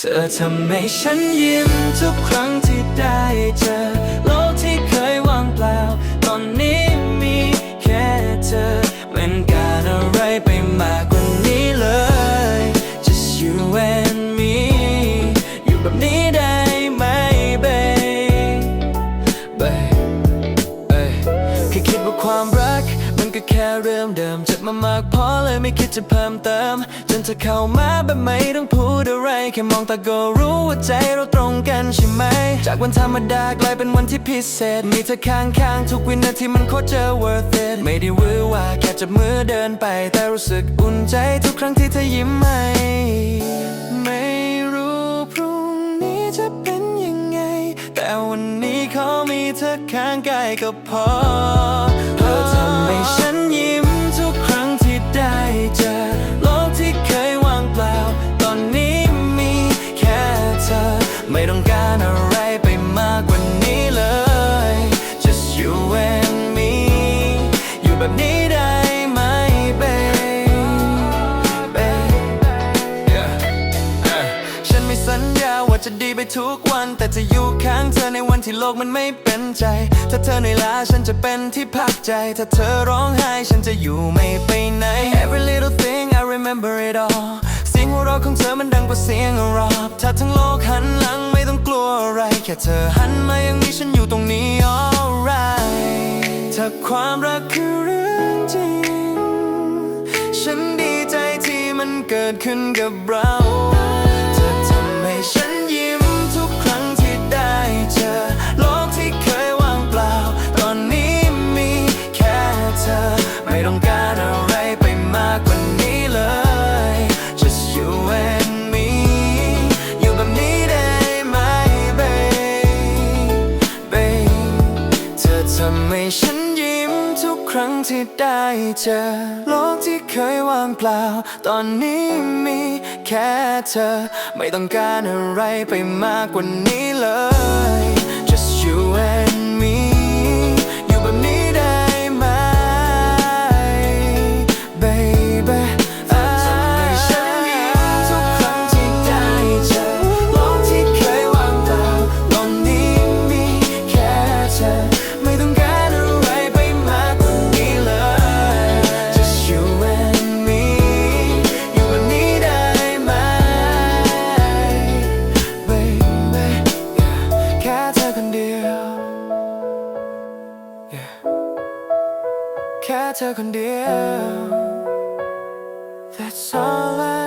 เธอทำให้ฉันยิ้มทุกครั้งที่ได้เจอ โลกที่เคยว่างเปล่า ตอนนี้มีแค่เธอไม่ต้องการอะไรไปมากกว่านี้เลย just you and me อยู่แบบนี้ได้ไหม babe babe แค่คิดว่าความรัก ก็แค่เรื่องเดิมเจ็บมามากพอเลยไม่คิดจะเพิ่มเติม จนเธอเข้ามาแบบไม่ต้องพูดอะไร แค่มองตาก็รู้ว่าใจเราตรงกันใช่ไหม จากวันธรรมดากลายเป็นวันที่พิเศษ มีเธอข้างๆทุกวินาทีมันโคตรจะ worth it ไม่ได้วือว่าแค่จับมือเดินไป แต่รู้สึกอุ่นใจทุกครั้งที่เธอยิ้มให้ไม่รู้พรุ่งนี้จะเป็นยังไง แต่วันนี้ขอมีเธอข้างกายก็พอ ญาว่าจะดีไปทุกวัน แต่จะอยู่ข้างเธอในวันที่โลกมันไม่เป็นใจ ถ้าเธอเหนื่อยล้าฉันจะเป็นที่พักใจ ถ้าเธอร้องไห้ฉันจะอยู่ไม่ไปไหน Every little thing I remember it all เสียงหัวเราะของเธอมันดังกว่าเสียงรอบถ้าทั้งโลกหันหลังไม่ต้องกลัวอะไร แค่เธอหันมายังมีฉันอยู่ตรงนี้ alright ถ้าความรักคือเรื่องจริง ฉันดีใจที่มันเกิดขึ้นกับเรา ทำให้ฉันยิ้มทุกครั้งที่ได้เจอ โลกที่เคยว่างเปล่า ตอนนี้มีแค่เธอ ไม่ต้องการอะไรไปมากกว่านี้เลย just you and แค่เธอคนเดียว That's all I